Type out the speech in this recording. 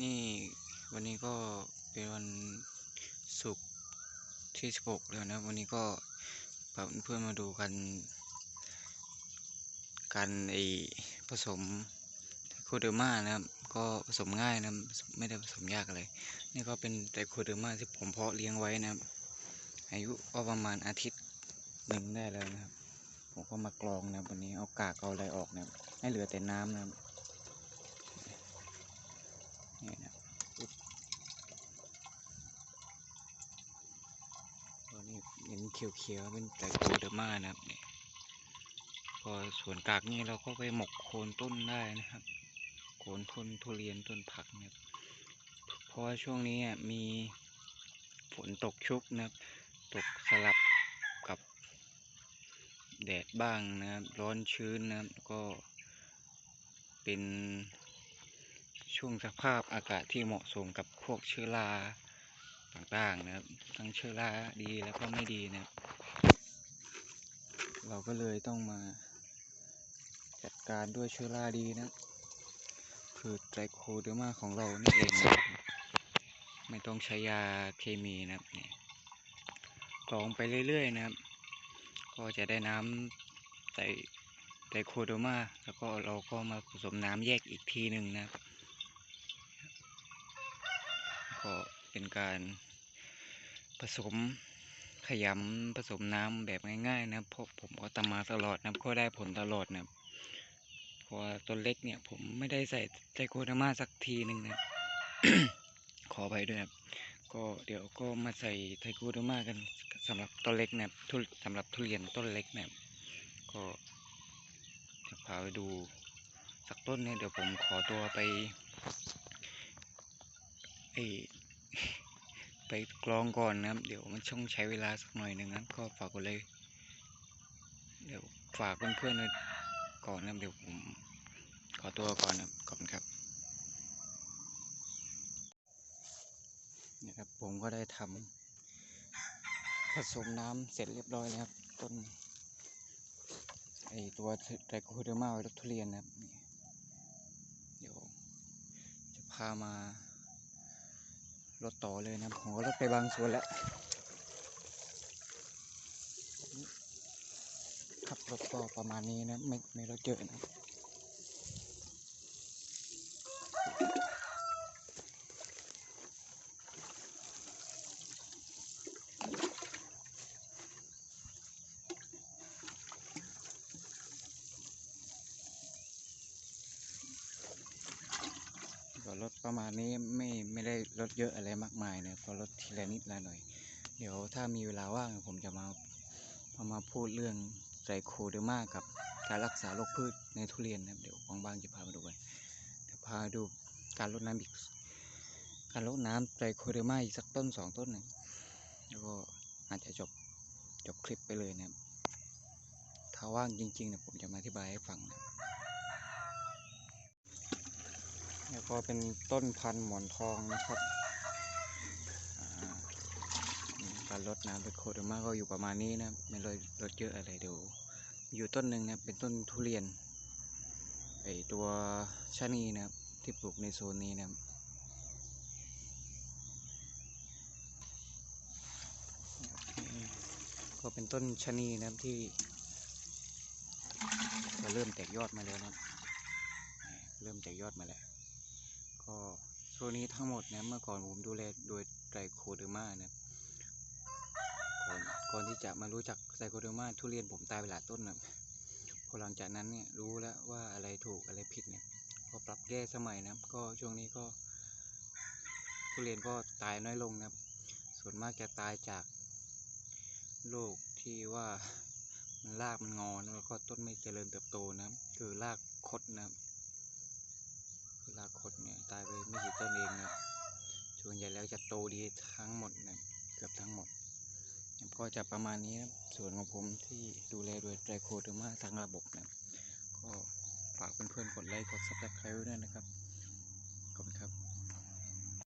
นี่วันนี้ก็เป็นวันศุกร์ที่ 16 แล้วนะ วันนี้ก็พาเพื่อนมาดูกันการไอผสมไทโคเดอร์มานะครับก็ผสมง่ายนะไม่ได้ผสมยากอะไรนี่ก็เป็นไทโคเดอร์มาที่ผมเพาะเลี้ยงไว้นะครับ อายุก็ประมาณอาทิตย์หนึ่งได้แล้วนะครับ ผมก็มากรองนะวันนี้เอากากเอาอะไรออกนะให้เหลือแต่น้ำนะครับนี่นะครับปึ๊บตัวนี้ เห็นเขียวๆเป็นไตรโคเดอร์มานะครับนี่พอส่วนกากนี่เราก็ไปหมกโคนต้นได้นะครับ โคนต้นทุเรียนต้นผักนะครับเพราะว่าช่วงนี้มีฝนตกชุกนะครับ ตกสลับกับแดดบ้างนะครับร้อนชื้นนะครับก็เป็นช่วงสภาพอากาศที่เหมาะสมกับพวกเชื้อรา ต่างๆนะครับ ทั้งเชื้อราดีแล้วก็ไม่ดีนะครับ เราก็เลยต้องมาจัดการด้วยเชื้อราดีนะ คือไตรโคเดอร์มาของเรานี่เองนะไม่ต้องใช้ยาเคมีนะครับนี่กรองไปเรื่อยๆนะครับ ก็จะได้น้ำใส่ไตรโคโดอร์มาแล้วก็เราก็มาผสมน้ำแยกอีกทีหนึ่งนะครับก็ เป็นการผสมขยำผสมน้ำแบบง่ายๆนะเพราะผมก็ทำมาตลอดนะก็ได้ผลตลอดนะเพราะต้นเล็กเนี่ย ผมไม่ได้ใส่ไตรโคโดมาสักทีหนึ่งนะขอไปด้วยครับก็เดี๋ยวก็มาใส่ไทโคโดมากันสำหรับต้นเล็กนะทุสำหรับทุเรียนต้นเล็กนะก็จะพาไปดูสักต้นเนี่ยเดี๋ยวผมขอตัวไปไอ ไปกรองก่อนนะครับ เดี๋ยวมันช่องใช้เวลาสักหน่อยหนึ่งนะก็ฝากกดเลย เดี๋ยวฝากเพื่อนๆก่อนนะเดี๋ยวผมขอตัวก่อนนะขอบคุณครับนะครับ ผมก็ได้ทำผสมน้ำเสร็จเรียบร้อยแล้วครับ ต้นไอตัวไตรโคเดอร์มาไวรัสทุเรียนนะครับ เดี๋ยวจะพามา รถต่อเลยนะผมก็รถไปบางส่วนแล้วขับรถก็ประมาณนี้นะ ไม่ไม่ลดเจอนะ ก็ลดประมาณนี้ไม่ไม่ได้ลดเยอะอะไรมากมายนะก็ลดทีละนิดละหน่อย เดี๋ยวถ้ามีเวลาว่างผมจะมาเอามาพูดเรื่องไตรโคเดอร์มากับการรักษาโรคพืชในทุเรียนนะครับเดี๋ยวว่างๆจะพามาดูกันเดี๋ยวพาดูการลดน้ำอีกการลดน้ำไตรโคเดอร์มาอีกสักต้นสองต้นหนึ่งแล้วก็อาจจะจบจบคลิปไปเลยนะครับถ้าว่างจริงๆเนี่ยผมจะมาอธิบายให้ฟังนะ แล้วก็เป็นต้นพันธุ์หมอนทองนะครับการลดน้ำเป็นโคเดอร์มากก็อยู่ประมาณนี้นะไม่เลยลดเยอะอะไรเดี๋ยวอยู่ต้นหนึ่งนะเป็นต้นทุเรียนไอตัวชะนีนะครับที่ปลูกในโซนนี้นะครับก็เป็นต้นชะนีนะครับที่เริ่มแตกยอดมาแล้วนะเริ่มแตกยอดมาแล้ว ก็ช่วงนี้ทั้งหมดนะเมื่อก่อนผมดูแลโดยไตรโคเดอร์มานะก่อนก่อนที่จะมารู้จักไตรโคเดอร์มาทุเรียนผมตายไปหลายต้นนะพอหลังจากนั้นเนี่ยรู้แล้วว่าอะไรถูกอะไรผิดเนี่ยก็ปรับแก้สมัยนะก็ช่วงนี้ก็ ทุเรียนก็ตายน้อยลงนะส่วนมากจะตายจากโรคที่ว่ามันรากมันงอนะแล้วก็ต้นไม่เจริญเติบโตนะคือรากคดนะครับ คือรากคดเนี่ย ตายไปไม่กี่ต้นเองนะช่วนใหญ่แล้วจะโตดีทั้งหมดนะเกือบทั้งหมด ก็จะประมาณนี้นะครับส่วนของผมที่ดูแลโดยไตรโคเดอร์มาทางระบบนะก็ฝากเพื่อนๆกดไลค์กดซับสไครต์ด้วยนะครับ ขอบคุณครับ